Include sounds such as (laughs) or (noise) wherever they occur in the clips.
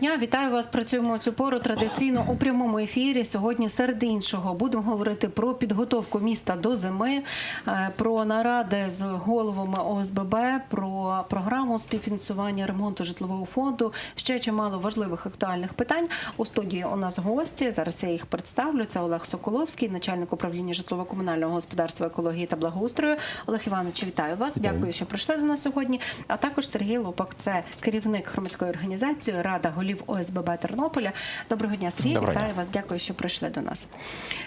дня. Вітаю вас. Працюємо цю пору традиційно у прямому ефірі. Сьогодні серед іншого будемо говорити про підготовку міста до зими, е, про наради з головами ОСББ, про програму співфінансування ремонту житлового фонду. Ще чимало важливих актуальних питань. У студії у нас гості. Зараз я їх представлю. Це Олег Соколовський, начальник управління житлово-комунального господарства, екології та благоустрою. Олег Іванович, вітаю вас. Дякую, що прийшли до нас сьогодні. А також Сергій Лопак, це керівник громадської організації Рада голів ОСББ Тернополя. Доброго дня, Сергій. Доброго Вітаю дня. вас. Дякую, що прийшли до нас.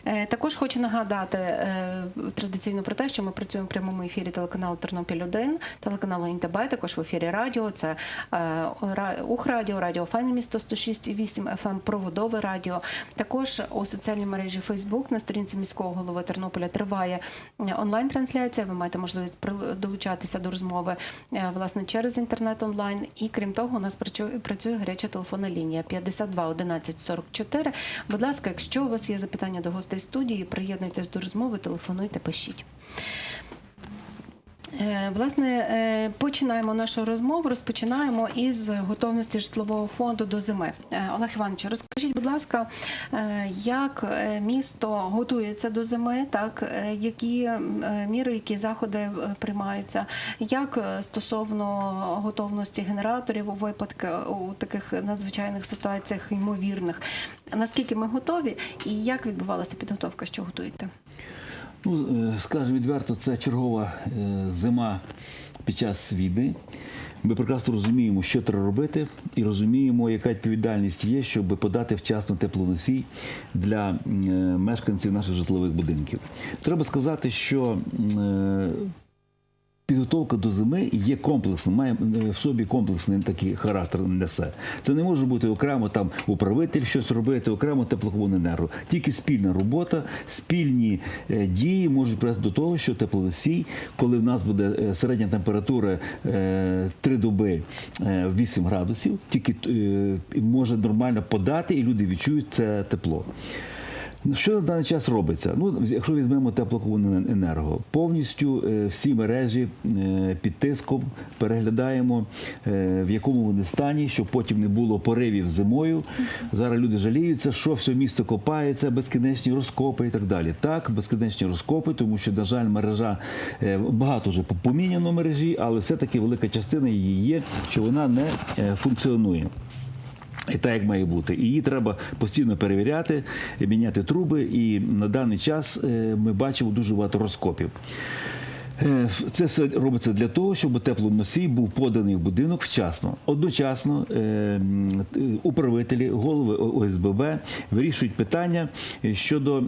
Е, Також хочу нагадати е, традиційно про те, що ми працюємо в прямому ефірі телеканалу Тернопіль 1 телеканалу ІНТБ, також в ефірі радіо. Це е, Ра- Ухрадіо, Радіо Файне місто 106,8 FM, Проводове радіо. Також у соціальній мережі Фейсбук на сторінці міського голови Тернополя триває онлайн-трансляція. Ви маєте можливість долучатися до розмови власне через інтернет онлайн. І крім того, у нас працює, працює гаряча телефонна лінія 52 11 44. Будь ласка, якщо у вас є запитання до гостей студії, приєднуйтесь до розмови, телефонуйте, пишіть. Е, Власне, е, починаємо нашу розмову. Розпочинаємо із готовності житлового фонду до зими. Е, Олег Іванович, розкажіть, будь ласка, як місто готується до зими, так які міри, які заходи приймаються, як стосовно готовності генераторів у випадку у таких надзвичайних ситуаціях ймовірних, наскільки ми готові, і як відбувалася підготовка, що готуєте? Ну, е, скажемо відверто, це чергова е, зима під час війни. Ми прекрасно розуміємо, що треба робити, і розуміємо, яка відповідальність є, щоб подати вчасно теплоносій для е, мешканців наших житлових будинків. Треба сказати, що Підготовка до зими є комплексною, має е, в собі комплексний такий характер несе. Це не може бути окремо там управитель щось робити, окремо теплокомуненерго. Тільки спільна робота, спільні е, дії можуть привести до того, що теплоносій, коли в нас буде е, середня температура е, 3 доби е, 8 градусів, тільки може нормально подати, і люди відчують це тепло. Що на даний час робиться? Ну, якщо візьмемо теплокомуненерго, повністю е, всі мережі е, під тиском переглядаємо, е, в якому вони стані, щоб потім не було поривів зимою. Зараз люди жаліються, що все місто копається, безкінечні розкопи і так далі. Так, безкінечні розкопи, тому що, на жаль, мережа багато вже поміняно мережі, але все-таки велика частина її є, що вона не функціонує. І так, як має бути. Її треба постійно перевіряти, міняти труби. І на даний час е, ми бачимо дуже багато розкопів. Е, Це все робиться для того, щоб теплоносій був поданий в будинок вчасно. Одночасно е, управителі, голови ОСББ вирішують питання е, щодо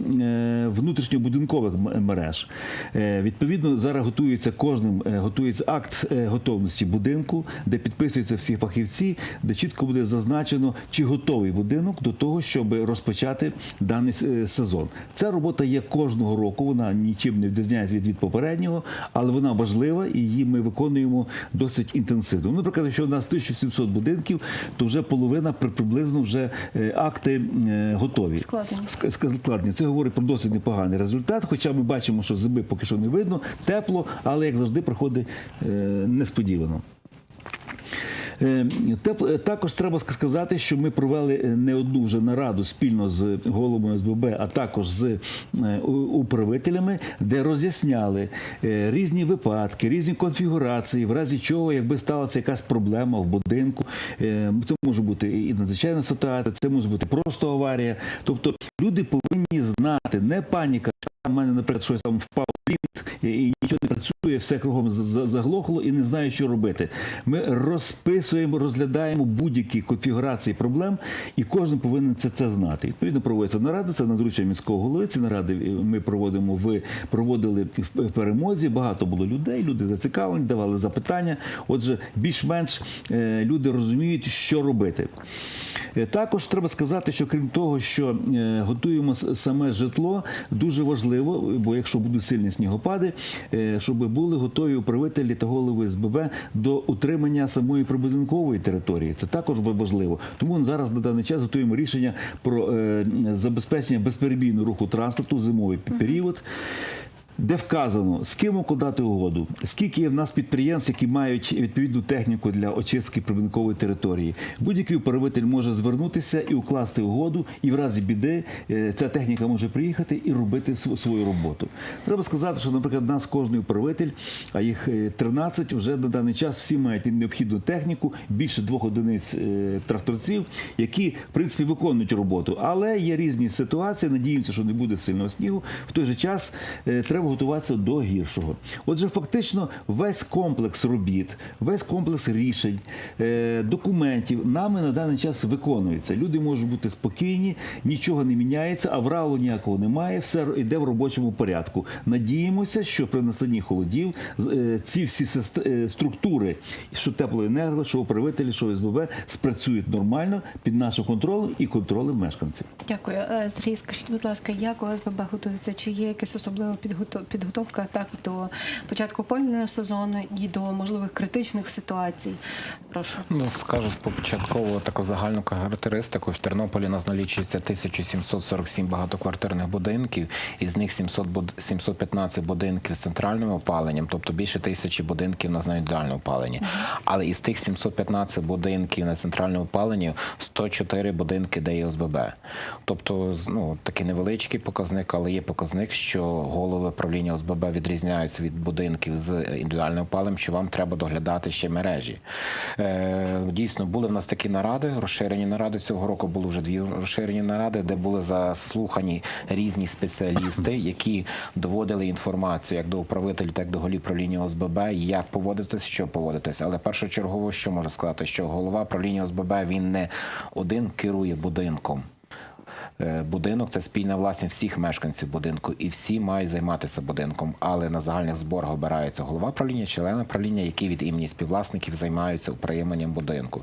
внутрішньобудинкових мереж. Відповідно, зараз готується кожним готується акт готовності будинку, де підписуються всі фахівці, де чітко буде зазначено, чи готовий будинок до того, щоб розпочати даний сезон. Ця робота є кожного року. Вона нічим не відрізняється від, від попереднього, але вона важлива і її ми виконуємо досить інтенсивно. Ну, Наприклад, якщо в нас 1700 будинків, то вже половина приблизно вже е, акти е, готові. Складені. Ск- ск- Це говорить про досить непоганий результат. Хоча ми бачимо, що зими поки що не видно, тепло, але як завжди проходить е, несподівано. Е, е, Також треба сказати, що ми провели е, не одну вже нараду спільно з головами СББ, а також з управителями, де роз'ясняли різні випадки, різні конфігурації, в разі чого, якби сталася якась проблема в будинку. Це може бути і надзвичайна ситуація, це може бути просто аварія. Тобто люди повинні знати, не паніка. У мене, наприклад, щось там впав літ і нічого не працює, все кругом за- за- заглохло і не знаю, що робити. Ми розписуємо, розглядаємо будь-які конфігурації проблем, і кожен повинен це, це знати. Відповідно, проводяться наради, це на доручення міського голови. Ці наради е, ми проводимо в проводили в перемозі. Багато було людей, люди зацікавлені, давали запитання. Отже, більш-менш е, люди розуміють, що робити. Е, Також треба сказати, що крім того, що готуємо саме житло, дуже важливо, бо якщо будуть сильні снігопади, щоб були готові управителі та голови СББ до утримання самої прибудинкової території. Це також важливо. Тому зараз на даний час готуємо рішення про е, забезпечення безперебійного руху транспорту в зимовий період. Де вказано, з ким укладати угоду, скільки є в нас підприємств, які мають відповідну техніку для очистки прибудинкової території. Будь-який управитель може звернутися і укласти угоду, і в разі біди е, ця техніка може приїхати і робити свою роботу. Треба сказати, що, наприклад, у нас кожний управитель, а їх е, 13, вже на даний час всі мають необхідну техніку, більше двох одиниць е, тракторців, які в принципі виконують роботу. Але є різні ситуації. Надіємося, що не буде сильного снігу. В той же час е, треба готуватися до гіршого. Отже, фактично, весь комплекс робіт, весь комплекс рішень, е, документів нами на даний час виконується. Люди можуть бути спокійні, нічого не міняється, авралу ніякого немає, все йде в робочому порядку. Надіємося, що при настанні холодів е, ці всі е, структури, що теплоенерго, що управителі, що СББ спрацюють нормально під нашим контролем і контролем мешканців. Дякую. Сергій, скажіть, будь ласка, як ОСББ готується? Чи є якась особлива підготов- підготовка так до початку опалювального сезону і до можливих критичних ситуацій? Прошу. Ну, скажу початково таку загальну характеристику. В Тернополі нас налічується 1747 багатоквартирних будинків, із них 700 буд- 715 будинків з центральним опаленням, тобто більше тисячі будинків на індивідуальне опалення. Але із тих 715 будинків на центральному опаленні 104 будинки, де є ОСББ. Тобто, ну, такий невеличкий показник, але є показник, що голови правління ОСББ відрізняються від будинків з індивідуальним опаленням, що вам треба доглядати ще мережі. Е, дійсно, були в нас такі наради, розширені наради цього року. Були вже дві розширені наради, де були заслухані різні спеціалісти, (clears throat) які доводили інформацію як до управителів, так і до голів правління ОСББ, як поводитись, що поводитись. Але першочергово, що можу сказати, що голова правління ОСББ він не один керує будинком. Е, Будинок це спільна власність всіх мешканців будинку, і всі мають займатися будинком. Але на загальних зборах обирається голова правління, члени правління, які від імені співвласників займаються утриманням будинку.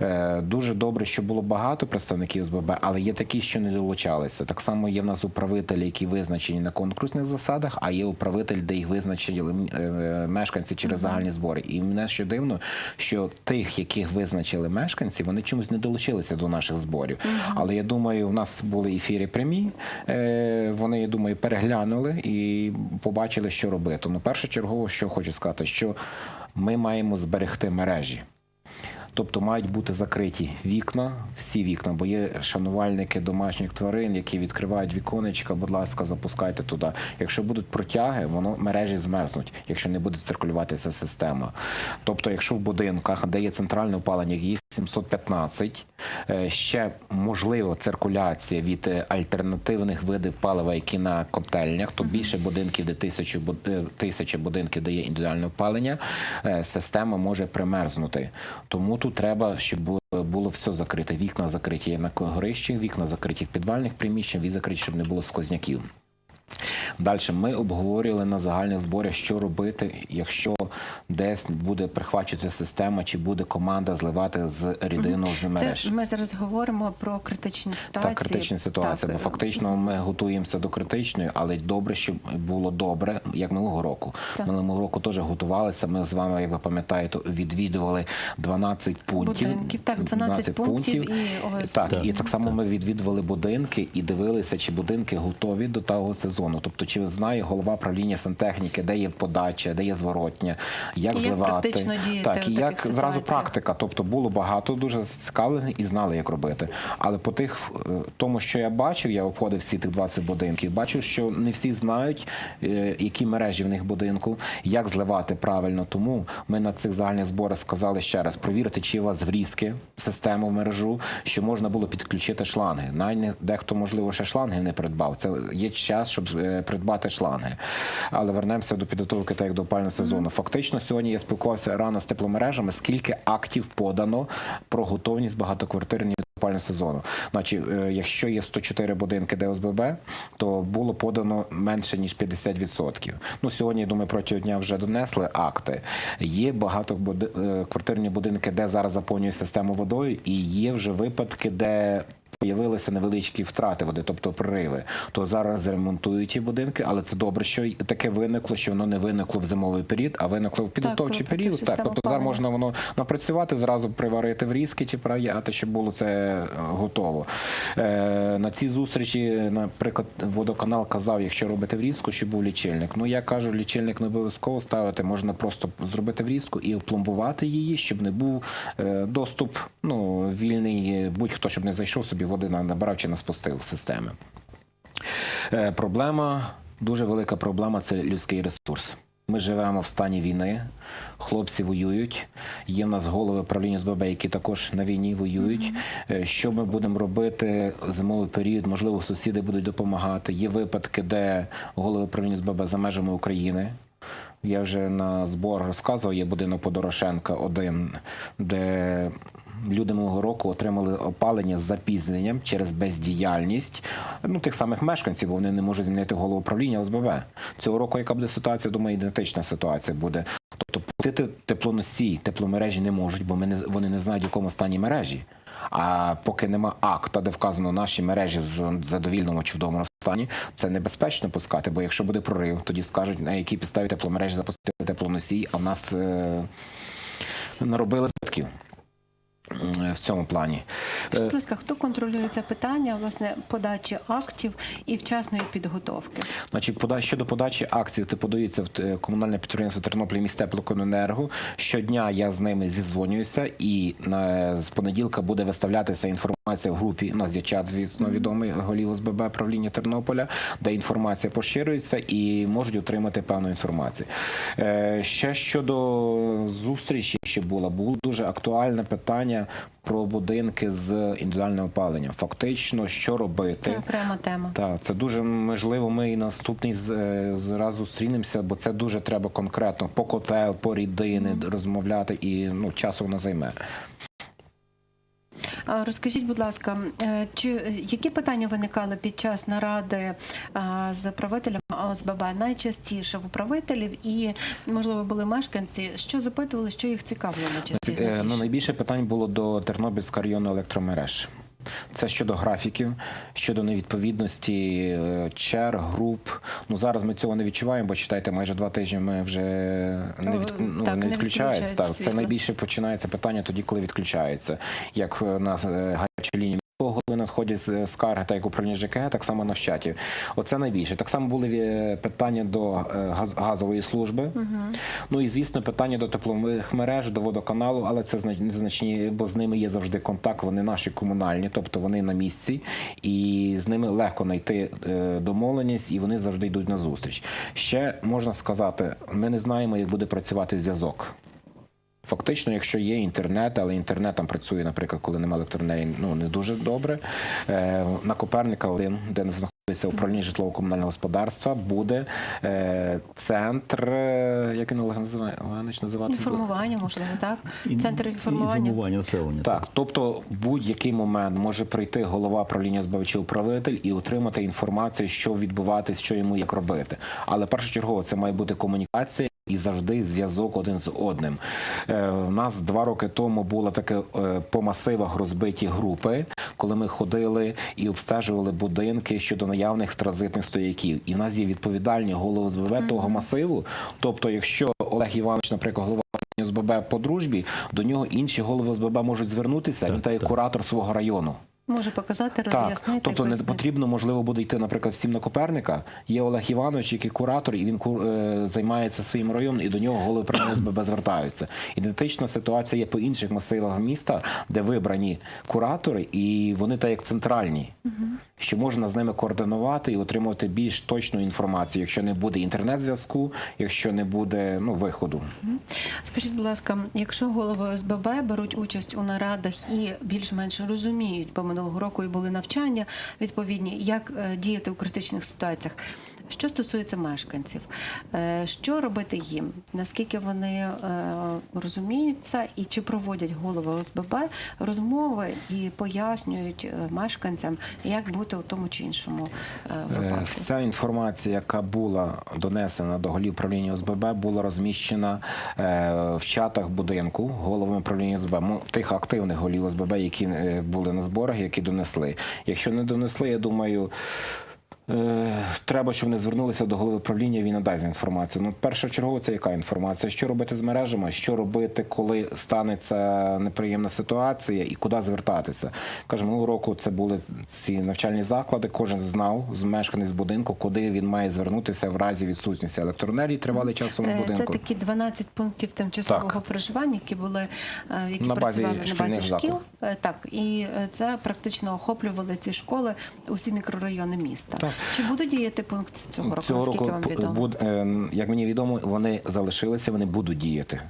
Е, Дуже добре, що було багато представників СББ, але є такі, що не долучалися. Так само є в нас управителі, які визначені на конкурсних засадах, а є управитель, де їх визначили е, мешканці через загальні збори. І мене що дивно, що тих, яких визначили мешканці, вони чомусь не долучилися до наших зборів. Але я думаю, в нас були ефіри прямі. е, Вони, я думаю, переглянули і побачили, що робити. Ну, першочергово, що хочу сказати, що ми маємо зберегти мережі. Тобто мають бути закриті вікна, всі вікна, бо є шанувальники домашніх тварин, які відкривають віконечка, будь ласка, запускайте туди. Якщо будуть протяги, воно мережі змерзнуть, якщо не буде циркулювати ця система. Тобто, якщо в будинках, де є центральне опалення, їх 715, е, ще можлива циркуляція від е, альтернативних видів палива, які на котельнях, то більше будинків, де тисячу, буд- е, тисяча будинків, де є індивідуальне опалення, система може примерзнути. Тому тут треба, щоб було- все закрите. Вікна закриті на горищі, вікна закриті в підвальних приміщеннях, і закриті, щоб не було сквозняків. Далі ми обговорювали на загальних зборах, що робити, якщо десь буде прихвачувати система, чи буде команда зливати з рідину з мереж. Це ми зараз говоримо про критичні ситуації. Так, критична ситуація, Так, бо фактично ми готуємося до критичної, але добре, щоб було добре, як минулого року. Так. Минулого року теж готувалися. Ми з вами, як ви пам'ятаєте, відвідували 12 пунктів. Будинків, так, 12 пунктів і ОСБ. Так, Так. і так само ми відвідували будинки і дивилися, чи будинки готові до того сезону. Тобто, чи знає голова правління сантехніки, де є подача, де є зворотня, як І зливати. діяти так, і як зразу практика. Тобто було багато дуже зацікавлених і знали, як робити. Але по тих е, тому, що я бачив, я обходив всі тих 20 будинків. Бачив, що не всі знають, е, які мережі в них будинку, як зливати правильно. Тому ми на цих загальних зборах сказали ще раз: провірити, чи у вас врізки в систему в мережу, що можна було підключити шланги. Навіть дехто, можливо, ще шланги не придбав. Це є час, щоб е, придбати шланги. Але вернемося до підготовки так як до опального сезону. Фактично, сьогодні я спілкувався рано з тепломережами, скільки актів подано про готовність багатоквартирні опального сезону. Значить, е, якщо є 104 будинки ДСББ, то було подано менше ніж 50%. Ну сьогодні, я думаю, протягом дня вже донесли акти. Є багатоквартирні будинки, де зараз заповнює систему водою, і є вже випадки, де Появилися невеличкі втрати води, тобто прориви. То зараз ремонтують ті будинки, але це добре, що таке виникло, що воно не виникло в зимовий період, а виникло в підготовчий період. Так, тобто зараз можна воно напрацювати, зразу приварити в різки чи праяти, щоб було це е, готово. Е, на цій зустрічі, наприклад, водоканал казав, якщо робити врізку, щоб був лічильник. Ну я кажу, лічильник не обов'язково ставити, можна просто зробити врізку і опломбувати її, щоб не був е, доступ ну, вільний, е, будь-хто, щоб не зайшов собі води на- набрав чи не спустив системи. Е, Проблема, дуже велика проблема це людський ресурс. Ми живемо в стані війни, хлопці воюють. Є в нас голови правління СББ, які також на війні воюють. Е, Що ми будемо робити зимовий період? Можливо, сусіди будуть допомагати. Є випадки, де голови правління СББ за межами України. Я вже на збор розказував, є будинок Подорошенка один, де люди минулого року отримали опалення з запізненням через бездіяльність ну, тих самих мешканців, бо вони не можуть змінити голову управління ОСББ. Цього року, яка буде ситуація, думаю, ідентична ситуація буде. Тобто платити теплоносій, тепломережі не можуть, бо ми не, вони не знають, в якому стані мережі. А поки нема акта, де вказано наші мережі в задовільному чи в доброму стані, це небезпечно пускати, бо якщо буде прорив, тоді скажуть, на якій підставі тепломережі запустили теплоносій, а в нас е, наробили збитків в цьому плані. Скажіть, будь ласка, хто контролює це питання власне подачі актів і вчасної підготовки? Значить, щодо подачі акцій, ти подається в е, комунальне підприємство Тернопіль міст теплокомуненерго. Щодня я з ними зізвонююся, і з понеділка буде виставлятися інформація в групі. У нас є чат, звісно, відомий голів ОСББ правління Тернополя, де інформація поширюється і можуть отримати певну інформацію. Е, ще щодо зустрічі, що була, було дуже актуальне питання про будинки з індивідуальним опаленням. Фактично, що робити. Це окрема тема. Так, це дуже можливо. Ми і наступний е, раз зустрінемося, бо це дуже треба конкретно по котел, по рідини розмовляти, і ну часу воно займе. Розкажіть, будь ласка, е, чи які питання виникали під час наради з правителем ОСББ найчастіше в управителів і можливо були мешканці, що запитували, що їх цікавило найчастіше? Е, Ну найбільше питань було до Тернопільського району електромереж. Це щодо графіків, щодо невідповідності е, черг, груп. Ну зараз ми цього не відчуваємо, бо читайте, майже два тижні ми вже не, від, О, ну, так, не не відключається. Так, це найбільше починається питання тоді, коли відключається. Як е, на е, гарячій лінії голови надходять скарги, так як управління ЖКГ, так само на щаті. Оце найбільше. Так само були е, питання до е, газової служби. Ну і звісно, питання до теплових мереж, до водоканалу, але це зна- незначні, бо з ними є завжди контакт. Вони наші комунальні, тобто вони на місці, і з ними легко знайти е, домовленість, і вони завжди йдуть на зустріч. Ще можна сказати, ми не знаємо, як буде працювати зв'язок. Фактично, якщо є інтернет, але інтернет там працює, наприклад, коли немає електроенергії, ну не дуже добре. Е, на Коперника один, де управління житлово-комунального господарства, буде е, центр, е, як він Олег називає Олегович називати Інформування, можливо, так? Центр інформування. інформування населення. Так, тобто в будь-який момент може прийти голова правління СБВ чи управитель і отримати інформацію, що відбуватись, що йому як робити. Але першочергово це має бути комунікація. І завжди зв'язок один з одним. Е, у нас два роки тому було таке е, по масивах розбиті групи, коли ми ходили і обстежували будинки щодо наявних транзитних стояків. І в нас є відповідальні голови СБВ того масиву. Тобто, якщо Олег Іванович, наприклад, голова СББ по дружбі, до нього інші голови СББ можуть звернутися. Він та є куратор свого району. Може показати, Так, роз'яснити. тобто не потрібно, можливо, буде йти, наприклад, всім на Коперника. Є Олег Іванович, який куратор, і він ку- е, займається своїм районом, і до нього голови СББ звертаються. Ідентична ситуація є по інших масивах міста, де вибрані куратори, і вони так як центральні, що можна з ними координувати і отримувати більш точну інформацію, якщо не буде інтернет-зв'язку, якщо не буде ну, виходу. Скажіть, будь ласка, якщо голови ОСББ беруть участь у нарадах і більш-менш розуміють, бо минулого року і були навчання відповідні, як е, діяти у критичних ситуаціях, Що стосується мешканців, е, що робити їм? Наскільки вони е, розуміють це, і чи проводять голови ОСББ розмови і пояснюють е, мешканцям, як бути у тому чи іншому випадку? Вся інформація, яка була донесена до голів управління ОСББ, була розміщена в чатах будинку головами управління ОСББ, тих активних голів ОСББ, які були на зборах, які донесли. Якщо не донесли, я думаю. Е, Треба, щоб вони звернулися до голови управління. Він надасть інформацію. Ну, першочергово це яка інформація? Що робити з мережами? Що робити, коли станеться неприємна ситуація, і куди звертатися? Каже, минулого року це були ці навчальні заклади. Кожен знав з мешканець будинку, куди він має звернутися в разі відсутності електроенергії тривалий час у Е, Це будинку. такі 12 пунктів тимчасового Так. проживання, які були е, які На базі працювали на базі шкіл. закладів. Е, Так, і це практично охоплювали ці школи усі мікрорайони міста. Так. Чи будуть діяти пункт цього року? Цього року вам відомо? е, як мені відомо, вони залишилися, вони будуть діяти.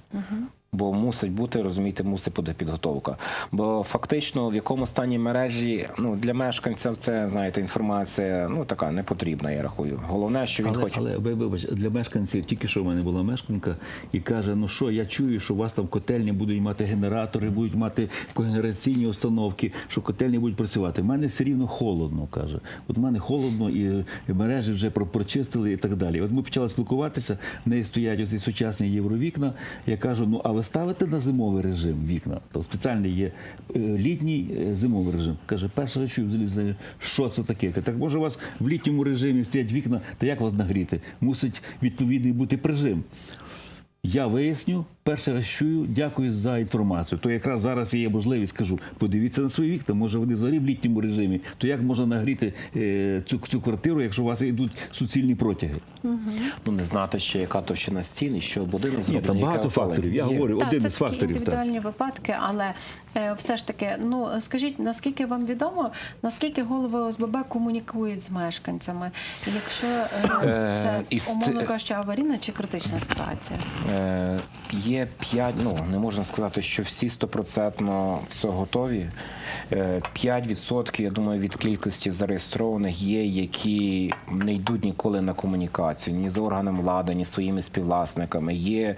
Бо мусить бути, розумієте, мусить бути підготовка. Бо фактично в якому стані мережі ну для мешканців це знаєте інформація ну така не потрібна, я рахую. Головне, що він Але, хоче. але ви вибач, для мешканців, тільки що в мене була мешканка і каже: ну що, я чую, що у вас там котельні будуть мати генератори, будуть мати когенераційні установки, що котельні будуть працювати. У мене все рівно холодно, каже. От в мене холодно і мережі вже прочистили і так далі. От ми почали спілкуватися, в неї стоять оці сучасні євровікна. Я кажу: ну а ви ставите на зимовий режим вікна? То спеціальний є е, літній е, зимовий режим. Каже, перше речі, чую що це таке. Так може у вас в літньому режимі стоять вікна, та як вас нагріти? Мусить відповідний бути прижим. Я виясню, перший раз чую, дякую за інформацію. То якраз зараз є можливість, скажу, подивіться на свої вікна, може вони взагалі в літньому режимі. То як можна нагріти е, цю, цю квартиру, якщо у вас йдуть суцільні протяги? Ну не знати ще яка товщина стін і що будинок Ні, там багато факторів. Я Є. говорю, Так, один це із такі факторів. Так. індивідуальні випадки, але е, все ж таки, ну скажіть, наскільки вам відомо, наскільки голови ОСББ комунікують з мешканцями, якщо е, Е, це умовно кажучи, аварійна чи критична ситуація? Е, Є п'ять, ну не можна сказати, що всі стопроцентно все готові. Е, 5%, я думаю, від кількості зареєстрованих є, які не йдуть ніколи на комунікацію, ні з органом влади, ні своїми співвласниками. Є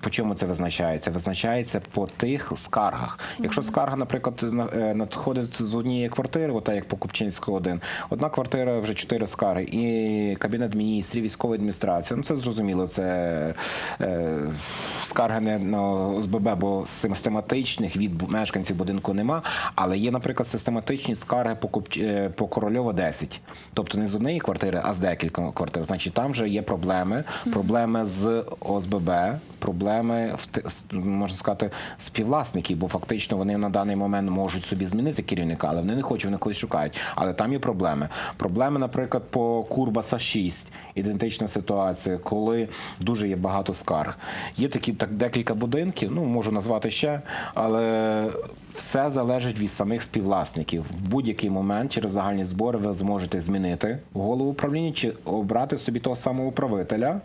по чому це визначається? Визначається по тих скаргах. Якщо скарга, наприклад, на- е, надходить з однієї квартири, ота як по Купчинського 1, одна квартира вже чотири скарги, і кабінет міністрів, військова адміністрація. Ну це зрозуміло, це скарги не на ОСББ, бо систематичних від мешканців будинку нема. Але є, наприклад, систематичні скарги по Купч- е, по Корольова 10. Тобто не з однієї квартири, а з декілька квартир. Значить, там вже є проблеми. Проблеми з ОСББ, проблеми в можна сказати співвласників, бо фактично вони на даний момент можуть собі змінити керівника, але вони не хочуть, вони когось шукають. Але там є проблеми. Проблеми, наприклад, по Курбаса 6. Ідентична ситуація, коли дуже є багато скарг. Є такі так декілька будинків, ну можу назвати ще, але все залежить від самих співвласників. В будь-який момент через загальні збори ви зможете змінити голову управління чи обрати собі того самого управителя.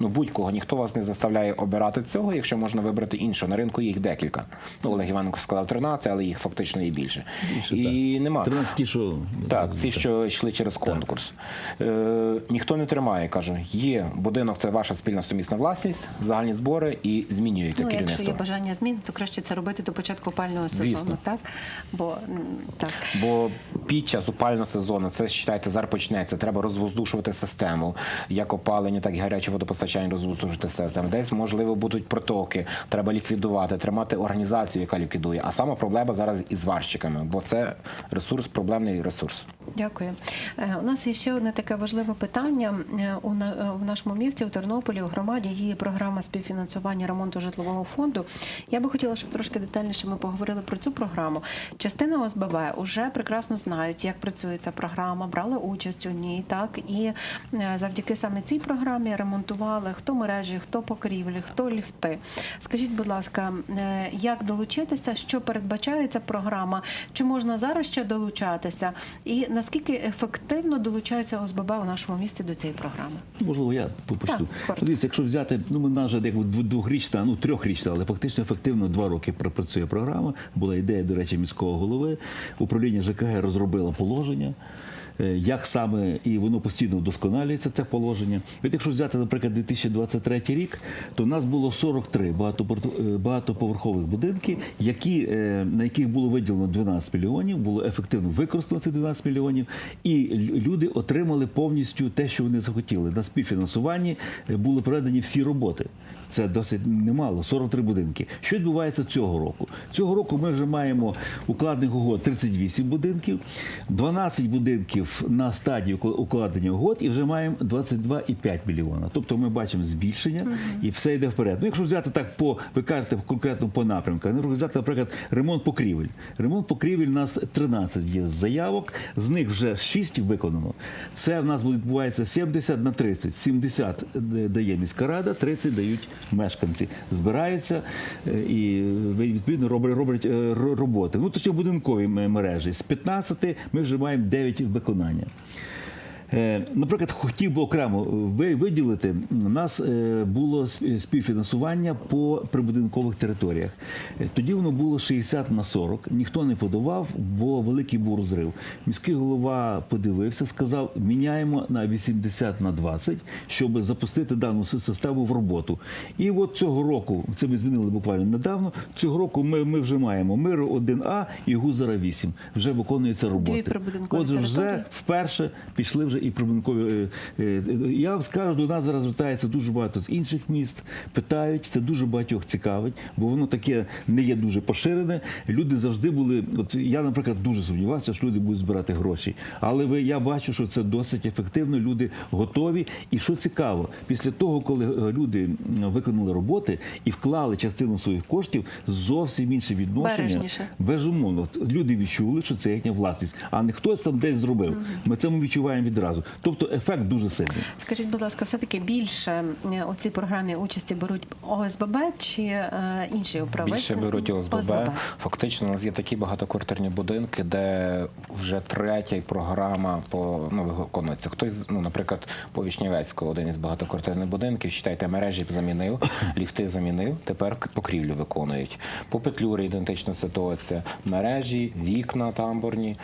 Ну, будь-кого, ніхто вас не заставляє обирати цього, якщо можна вибрати іншого. На ринку їх декілька. Ну, Олег Іваненко сказав 13, але їх фактично і більше. Більше, і так. нема. 13 ті, що Так, ці, що йшли через конкурс. Е, ніхто не тримає, каже, є будинок, це ваша спільна сумісна власність, загальні збори і змінюєте Ну, якщо є бажання змін, то краще це робити до початку опального сезону, Звісно. так? Бо так. Бо під час опального сезону це вважайте, зараз почнеться. Треба розвоздушувати систему, як опалення, так і гаряче водопостачання розвоздушувати систему. Десь можливо будуть протоки. Треба ліквідувати, тримати організацію, яка ліквідує. А сама проблема зараз із зварщиками, бо це ресурс, проблемний ресурс. Дякую. Е, У нас є ще одне таке важливе питання. Е, У е, нашому місті, у Тернополі, у громаді є програма співфінансування ремонту житлового фонду. Я би хотіла, щоб трошки детальніше ми поговорили про цю програму. Частина ОСББ вже прекрасно знають, як працює ця програма, брали участь у ній, так і завдяки саме цій програмі ремонтували хто мережі, хто покрівлі, хто ліфти. Скажіть, будь ласка, е, як долучитися, що передбачає ця програма? Чи можна зараз ще долучатися? І наскільки ефективно долучаються ОСББ у нашому місті до цієї програми? Можливо, я коротко. Дивіться, якщо взяти, ну ми наша як дв- двохрічна, ну трьохрічна, але фактично ефективно два роки працює програма. Була ідея, до речі, міського голови. Управління ЖКГ розробило положення. е, як саме і воно постійно вдосконалюється, це положення. От якщо взяти, наприклад, 2023 рік, то в нас було 43 багатопорт- е, багатоповерхових будинки, які, е, на яких було виділено 12 мільйонів, було ефективно використано ці 12 мільйонів, і люди отримали повністю те, що вони захотіли. На співфінансуванні е, були проведені всі роботи. Це досить немало, 43 будинки. Що відбувається цього року? Цього року ми вже маємо укладених угод 38 будинків, 12 будинків на стадії укла- укладення угод і вже маємо 22,5 мільйона. Тобто ми бачимо збільшення і все йде вперед. Ну, якщо взяти так по, ви кажете конкретно по напрямках, ну, взяти, наприклад, ремонт покрівель. Ремонт покрівель у нас 13 є заявок, з них вже 6 виконано. Це в нас відбувається 70 на 30. 70 дає міська рада, 30 дають мешканці. Збираються е, і відповідно роблять, роблять роботи. Ну, роботи. будинкові мережі. З 15 ми вже маємо 9 виконання. Е, Наприклад, хотів би окремо ви- виділити. У нас е, було співфінансування по прибудинкових територіях. Е, Тоді воно було 60 на 40. Ніхто не подавав, бо великий був розрив. Міський голова подивився, сказав: міняємо на 80 на 20, щоб запустити дану систему в роботу. І от цього року це ми змінили буквально недавно. Цього року ми, ми вже маємо миру 1А і гузера 8. Вже виконуються роботи. Отже, вже вперше пішли вже і прибудинкові. е, е, Я вам скажу, до нас зараз звертається дуже багато з інших міст, питають, це дуже багатьох цікавить, бо воно таке не є дуже поширене. Люди завжди були. От я, наприклад, дуже сумнівався, що люди будуть збирати гроші. Але ви я бачу, що це досить ефективно. Люди готові. І що цікаво, після того, коли е, люди виконали роботи і вклали частину своїх коштів, зовсім інше відношення. Бережніше. Безумовно, люди відчули, що це їхня власність, а не хтось там десь зробив. Ми це відчуваємо відразу. Тобто ефект дуже сильний. Скажіть, будь ласка, все-таки більше е, у цій програмі участі беруть ОСББ чи е, інші управління? Більше беруть ОСББ. Фактично, у нас є такі багатоквартирні будинки, де вже третя програма по ну виконується. Хтось, ну, наприклад, по Вішневецького, один із багатоквартирних будинків, читайте, мережі замінив, ліфти замінив. Тепер покрівлю виконують. По Петлюрі ідентична ситуація. Мережі, вікна тамбурні.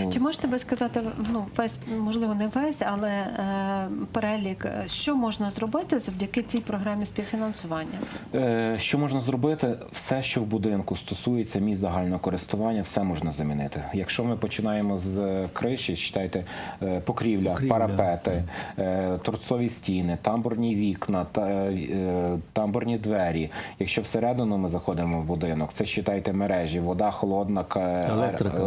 Ну, Чи можете ви сказати, ну весь можливо не весь, але е, перелік, е, що можна зробити завдяки цій програмі співфінансування? Е, Що можна зробити? Все, що в будинку стосується місць загального користування, все можна замінити. Якщо ми починаємо з криші, читайте е, покрівля, Покрівля, парапети, е, торцові стіни, тамбурні вікна, та, е, тамбурні двері. Якщо всередину ми заходимо в будинок, це читайте мережі, вода холодна, е,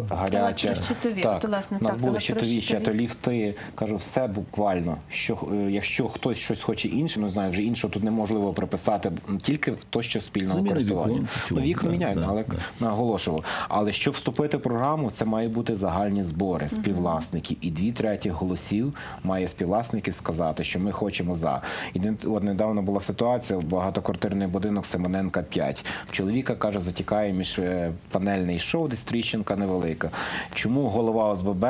гаряча. Так, власне, у нас так, були щитові, ще електрощитові. ліфти. Кажу, все буквально. Що е, якщо хтось щось хоче інше, ну знаю, вже іншого тут неможливо приписати тільки в то, що спільного Заміна користування. вікон, Ну, чого, вікна да, але да. наголошував. Але щоб вступити в програму, це має бути загальні збори співвласників. І дві треті голосів має співвласників сказати, що ми хочемо за. І от недавно була ситуація, багатоквартирний будинок Семененка 5. Чоловіка каже, затікає між е, панельний шов, десь тріщинка невелика. Чому голова ОСББ?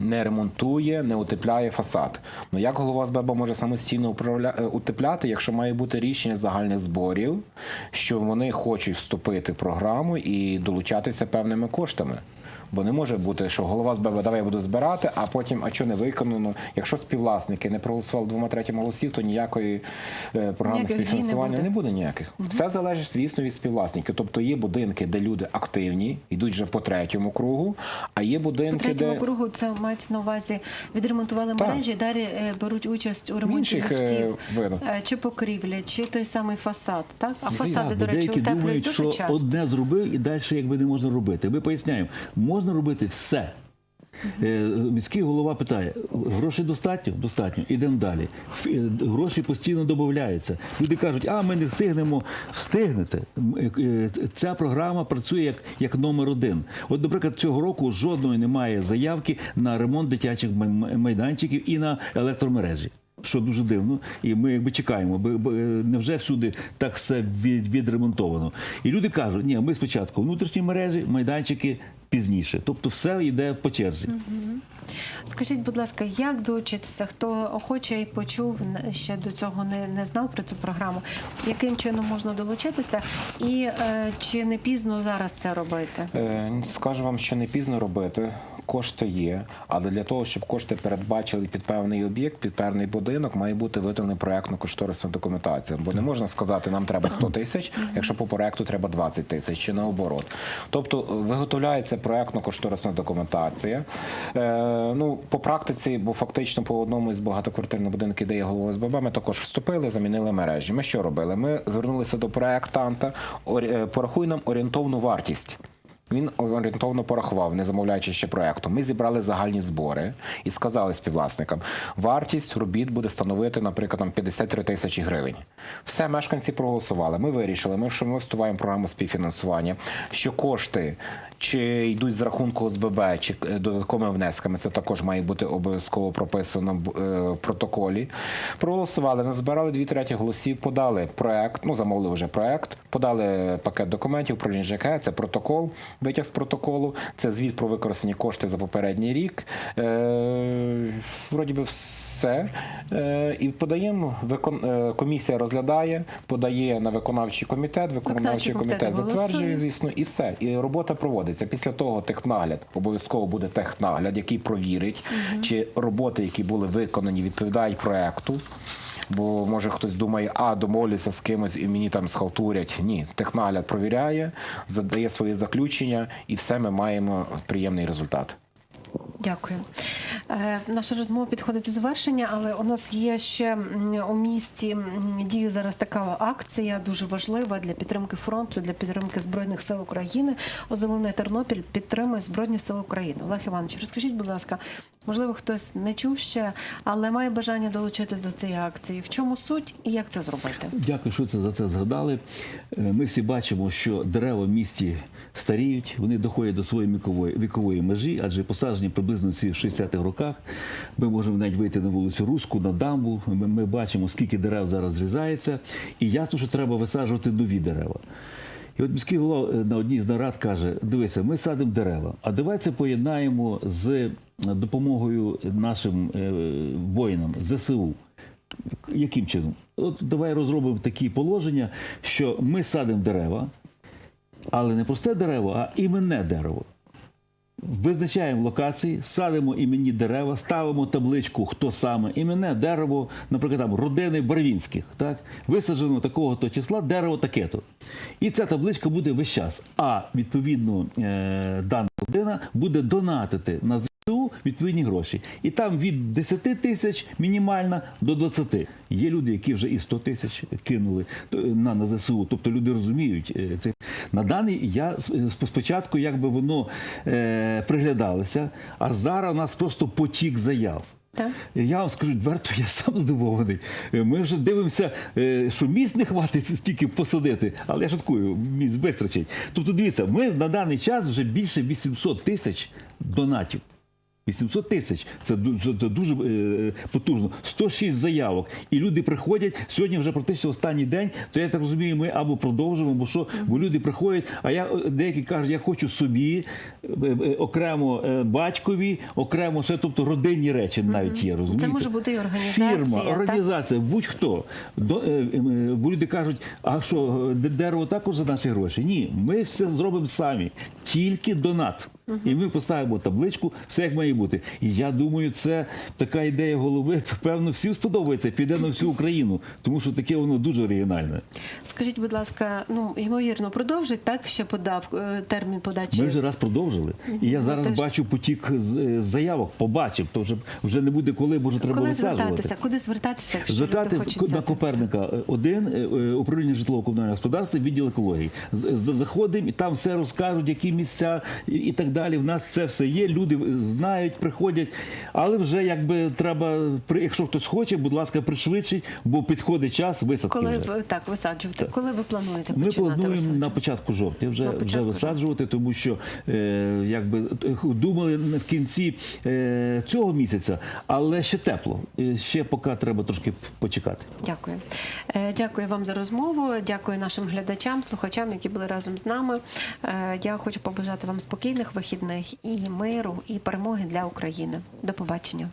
Не ремонтує, не утепляє фасад. Ну як голова СББ може самостійно управля... е, утепляти, якщо має бути рішення загальних зборів, що вони хочуть вступити в програму і долучатися певними коштами? Бо не може бути, що голова СББ давай я буду збирати, а потім, а що не виконано. Якщо співвласники не проголосували двома третіми голосів, то ніякої е, програми Ніяких дій не співфінансування буде. не буде ніяких. Все залежить, звісно, від співвласників. Тобто є будинки, де люди активні, йдуть вже по третьому кругу, а є По будинки, третьому де кругу це мається на увазі відремонтували Так. мережі, далі е, беруть участь у ремонті інших, е, ліфтів, чи покрівлі, чи той самий фасад. Так? А фасади, Бо до речі, утеплюють дуже часто. одне зробив і далі якби не можна робити. Ми поясняємо, можна робити все. Е, Міський голова питає: грошей достатньо? Достатньо. Ідемо далі. Е, Гроші постійно додаються. Люди кажуть, а ми не встигнемо. Встигнете. Е, Ця програма працює як, як номер один. От, наприклад, цього року жодної немає заявки на ремонт дитячих майданчиків і на електромережі. Що дуже дивно, і ми якби чекаємо, бо, невже всюди так все від, відремонтовано. І люди кажуть, ні, ми спочатку внутрішні мережі, майданчики пізніше. Тобто все йде по черзі. Скажіть, будь ласка, як долучитися? Хто охоче і почув ще до цього не, не знав про цю програму? Яким чином можна долучитися? І е, чи не пізно зараз це робити? Е, Скажу вам, що не пізно робити. Кошти є, але для того, щоб кошти передбачили під певний об'єкт, під певний будинок, має бути виготовлена проектно-кошторисна документація. Бо не можна сказати, нам треба 100 тисяч, якщо по проекту треба 20 тисяч чи наоборот. Тобто е, виготовляється проектно-кошторисна документація. Е, ну, по практиці, бо фактично по одному із багатоквартирних будинків, де є голова СББ, ми також вступили, замінили мережі. Ми що робили? Ми звернулися до проектанта, орі- е, порахуй нам орієнтовну вартість. Він орієнтовно порахував, не замовляючи ще проекту. Ми зібрали загальні збори і сказали співвласникам, вартість робіт буде становити, наприклад, там 53 тисячі гривень. Все мешканці проголосували. Ми вирішили, ми що ми вступаємо програму співфінансування, що кошти. Чи йдуть з рахунку ОСББ, чи е, додатковими внесками, це також має бути обов'язково прописано е, в протоколі. Проголосували, назбирали дві треті голосів, подали проект, ну замовили вже проект, подали пакет документів управління ЖК, це протокол, витяг з протоколу, це звіт про використані кошти за попередній рік. Е, вроді би все. Е, і подаємо, викон, е, комісія розглядає, подає на виконавчий комітет, виконавчий комітет затверджує, звісно, і все. І робота проводиться. Після того технагляд, обов'язково буде технагляд, який провірить, чи роботи, які були виконані, відповідають проекту. Бо може хтось думає, а домовлюся з кимось і мені там схалтурять. Ні, технагляд провіряє, задає свої заключення, і все ми маємо приємний результат. Дякую. Е, Наша розмова підходить до завершення, але у нас є ще у місті діє зараз така акція дуже важлива для підтримки фронту, для підтримки збройних сил України. Озелений Тернопіль підтримує збройні сили України. Олег Іванович, розкажіть, будь ласка, можливо, хтось не чув ще, але має бажання долучитись до цієї акції. В чому суть і як це зробити? Дякую, що це за це згадали. Е, Ми всі бачимо, що дерева в місті старіють, вони доходять до своєї вікової, вікової межі, адже посаджені приблизно в 60-х роках. Ми можемо навіть вийти на вулицю Руську, на дамбу. Ми, ми бачимо, скільки дерев зараз зрізається, і ясно, що треба висаджувати нові дерева. І от міський голова е, на одній з нарад каже: дивися, ми садимо дерева, а давай поєднаємо з допомогою нашим е, воїнам ЗСУ. Яким чином? От давай розробимо такі положення, що ми садимо дерева, але не просте дерево, а іменне дерево. Визначаємо локації, садимо іменні дерева, ставимо табличку, хто саме іменне дерево, наприклад, там родини Барвінських. Так? Висаджено такого то числа дерево таке-то. І ця табличка буде весь час. А відповідно е, дана родина буде донатити на ЗСУ відповідні гроші. І там від 10 тисяч мінімальна до 20. Є люди, які вже і 100 тисяч кинули е, на, на ЗСУ. Тобто люди розуміють е, це. На даний я е, спочатку якби воно е, приглядалося, а зараз у нас просто потік заяв. Так? Я вам скажу відверто, я сам здивований. Ми вже дивимося, що місць не хватить (laughs) стільки посадити, але я шуткую, місць вистачить. Тобто, дивіться, ми на даний час вже більше 800 тисяч донатів. 800 тисяч це дуже, дуже е, потужно. 106 заявок. І люди приходять. Сьогодні вже практично останній день. То я так розумію, ми або продовжимо, бо що, бо люди приходять. А я е, деякі кажуть, я хочу собі е, е, окремо е, батькові, окремо ще, тобто родинні речі навіть є. Розумієте? Це може бути і організація, Фірма, організація, будь-хто. Е, е, бо люди кажуть, а що, е, дерево також за наші гроші? Ні, ми все зробимо самі, тільки донат. І ми поставимо табличку, все як має бути. І я думаю, це така ідея голови, певно, всім сподобається, піде на всю Україну, тому що таке воно дуже оригінальне. Скажіть, будь ласка, ну ймовірно, продовжить так, ще подав е, термін подачі. Ми вже раз продовжили. І я зараз Ну, бачу потік е, заявок, побачив, то вже, вже не буде коли, бо вже треба Коли звертатися? Куди звертатися? Якщо Звертати люди хочуть на? Коперника е, один управління житлово-комунального господарства, відділ екології. Заходимо і там все розкажуть, які місця і так далі. В нас це все є. Люди знають, приходять. Але вже якби треба, якщо хтось хоче, будь ласка, пришвидшіть, бо підходить час висадки. Коли вже. ви так висаджувати? Коли ви плануєте Ми починати плануємо на початку жовтня вже, На вже висаджувати, тому що е, якби думали в кінці е, цього місяця, але ще тепло. Ще поки треба трошки почекати. Дякую. Е, Дякую вам за розмову. Дякую нашим глядачам, слухачам, які були разом з нами. Е, Я хочу побажати вам спокійних вихідних і миру, і перемоги для України. До побачення.